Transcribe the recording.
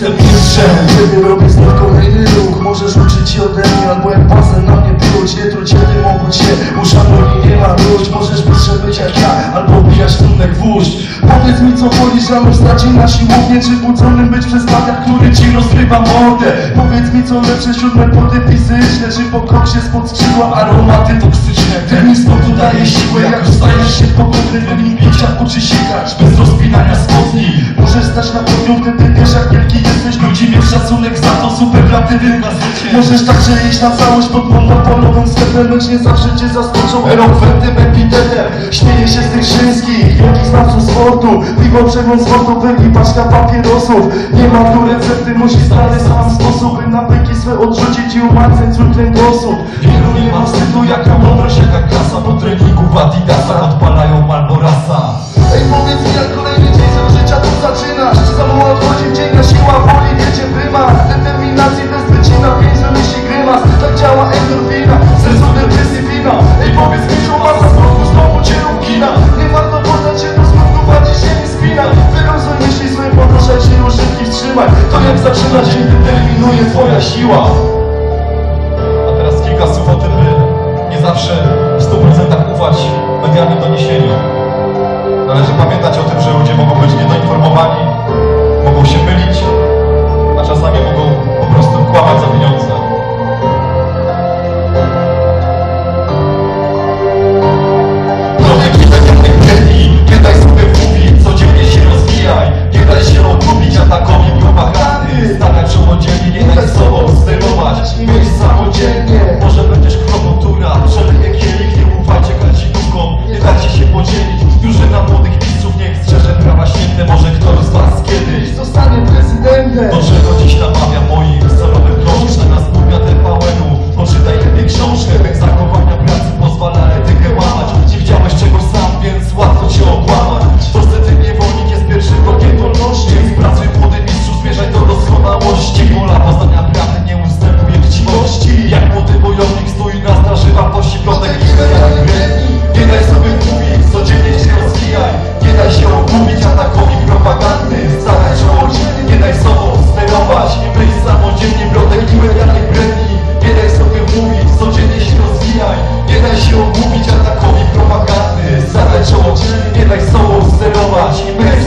jestem mistrzem Kiedy robię znów kolejny ruch Możesz uczyć się ode mnie Albo jak bazę na mnie pluć Nie truć kiedy mogą cię Uszanuj i nie marudź Możesz bystrzej być jak ja Albo bijać trunek gwóźdź Powiedz mi co wolisz Rano straci na siłownię Czy budzonym być przez tatiach Który ci rozrywa mordę? Powiedz mi co lepsze Siódme pody fizyczne Czy po koksie spod skrzydła Aromaty toksyczne? Ten istotu daje siłę Jak dostajesz się pogodny Wynik picia uczy sikać Bez rozpinania spodni. Możesz stać na podium Wtedy wiesz jak wielki jesteś Ludzi wiesz szacunek za to Superlatywy na życie Możesz także iść na całość Pod monopolowym sklepem Lecz nie zawsze cię zaskoczą. Elokwentnym epitetem Śmieje się z tych wszystkich Wielkich znawców sportu. Piwo przegląd sportowy i paczka papierosów. Nie ma tu recepty Musisz znaleźć sam sposób By nawyki swe odrzucić i umacniać swój kręgosłup Wielu nie ma wstydu, jaka mądrość, jaka klasa. Po treningu w Adidasa odpalają Malborasa ufać medialnym doniesieniom. Należy pamiętać o tym, że ludzie mogą być niedoinformowani młodzieni Drużyna młodych pisów. Niech strzeże prawa święte Może ktoś z was kiedyś zostanie prezydentem. Do czego dziś namawia moim salowym krąż Na nas burga TVN-u Poczytaj lepiej książkę Bez zakowania pracy pozwala etykę łamać. Nie widziałeś czegoś sam, więc łatwo cię okłamać. W Polsce niewolnik jest pierwszym rokiem wolności Pracuj młody mistrzu, zmierzaj do doskonałości. Gola poznać Nie daj się ogłupić atakowi propagandy Zadaj czoło, nie daj tak sobą sterować. I my